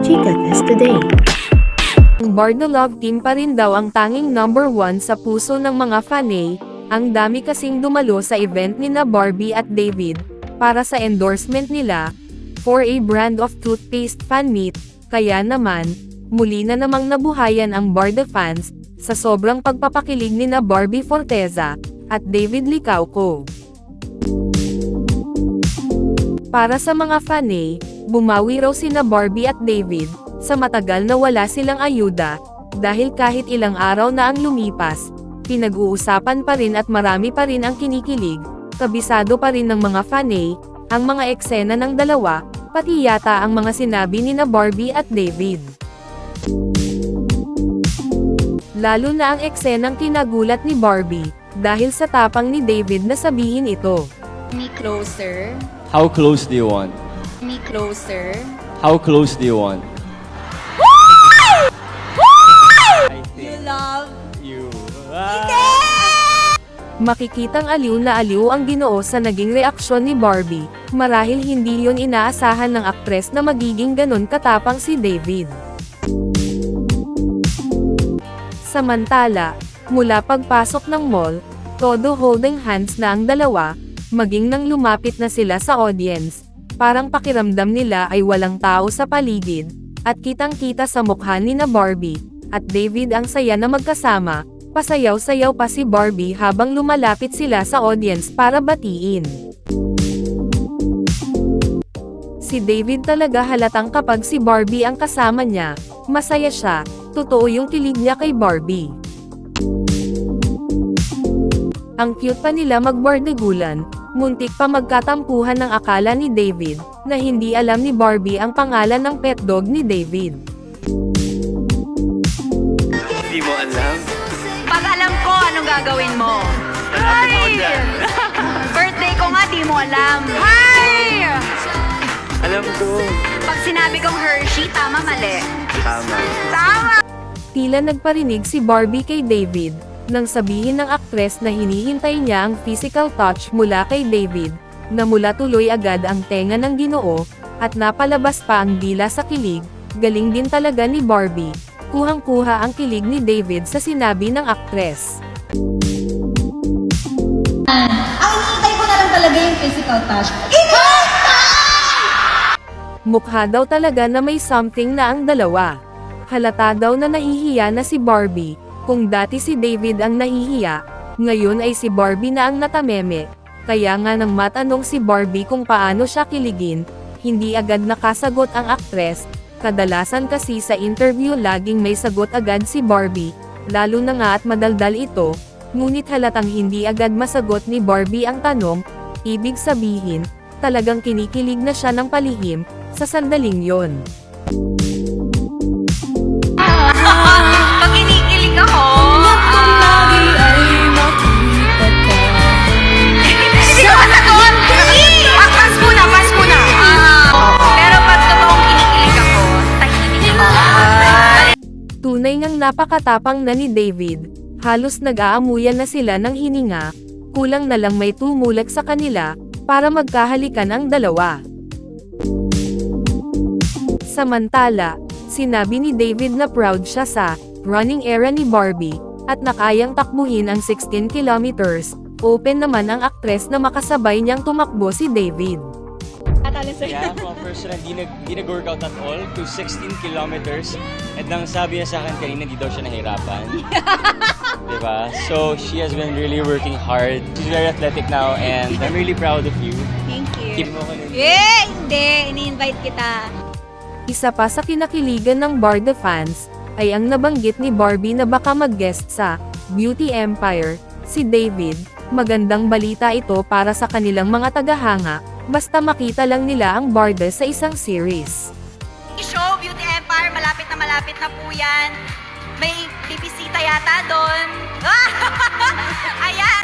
Chika Test Today. Ang Bardo Love Team pa rin daw ang tanging number one sa puso ng mga fanay, ang dami kasing dumalo sa event ni na Barbie at David, para sa endorsement nila, for a brand of toothpaste fan meet, kaya naman, muli na namang nabuhayan ang Bardo fans, sa sobrang pagpapakilig ni na Barbie Forteza, at David Licauco. Para sa mga fanay, bumawi raw sina Barbie at David, sa matagal na wala silang ayuda, dahil kahit ilang araw na ang lumipas, pinag-uusapan pa rin at marami pa rin ang kinikilig, kabisado pa rin ng mga fanay, ang mga eksena ng dalawa, pati yata ang mga sinabi ni na Barbie at David. Lalo na ang eksenang kinagulat ni Barbie, dahil sa tapang ni David na sabihin ito. Me closer. How close do you want? Me closer. How close do you want? I You think love. you. Makikitang aliw na aliw ang ginoo sa naging reaksyon ni Barbie, marahil hindi yon inaasahan ng aktres na magiging ganon katapang si David. Samantala, mula pagpasok ng mall, todo holding hands na ang dalawa, maging nang lumapit na sila sa audience, parang pakiramdam nila ay walang tao sa paligid, at kitang-kita sa mukha ni na Barbie, at David ang saya na magkasama, pasayaw-sayaw pa si Barbie habang lumalapit sila sa audience para batiin. Si David talaga halatang kapag si Barbie ang kasama niya, masaya siya, totoo yung kilig niya kay Barbie. Ang cute pa nila magbardagulan, muntik pa magkatampuhan ng akala ni David, na hindi alam ni Barbie ang pangalan ng pet dog ni David. Hindi mo alam? Pag alam ko, anong gagawin mo? Hi! Birthday ko nga, di mo alam. Hi! Alam ko. Pag sinabi kong Hershey, tama mali. Tama. Tama! Tila nagparinig si Barbie kay David, nang sabihin ng aktres na hinihintay niya ang physical touch mula kay David, na mula tuloy agad ang tenga ng ginoo, at napalabas pa ang dila sa kilig, galing din talaga ni Barbie, kuhang-kuha ang kilig ni David sa sinabi ng aktres. Ang hinihintay ko na lang talaga yung physical touch. Mukha daw talaga na may something na ang dalawa. Halata daw na nahihiya na si Barbie, kung dati si David ang nahihiya, ngayon ay si Barbie na ang natameme. Kaya nga nang matanong si Barbie kung paano siya kiligin, hindi agad nakasagot ang aktres, kadalasan kasi sa interview laging may sagot agad si Barbie, lalo na nga at madaldal ito, ngunit halatang hindi agad masagot ni Barbie ang tanong, ibig sabihin, talagang kinikilig na siya ng palihim, sa sandaling yon. Tunay ngang napakatapang na ni David, halos nag-aamuyan na sila ng hininga, kulang na lang may tumulak sa kanila, para magkahalikan ang dalawa. Samantala, sinabi ni David na proud siya sa running era ni Barbie, at nakayang takbuhin ang 16 kilometers, open naman ang aktres na makasabay niyang tumakbo si David. Yeah, from personal, di, nag, di nag-workout at all to 16 kilometers. And nang sabi niya sa akin kanina, di daw siya nahirapan. diba? So, she has been really working hard. She's very athletic now and I'm really proud of you. Thank Keep mo ko. Eh, hindi. Ini-invite kita. Isa pa sa kinakiligan ng Barda fans, ay ang nabanggit ni Barbie na baka mag-guest sa Beauty Empire, si David. Magandang balita ito para sa kanilang mga tagahanga, basta makita lang nila ang Barda sa isang series. Show, Beauty Empire, malapit na malapit na po yan. May bibisita yata doon. Ayan!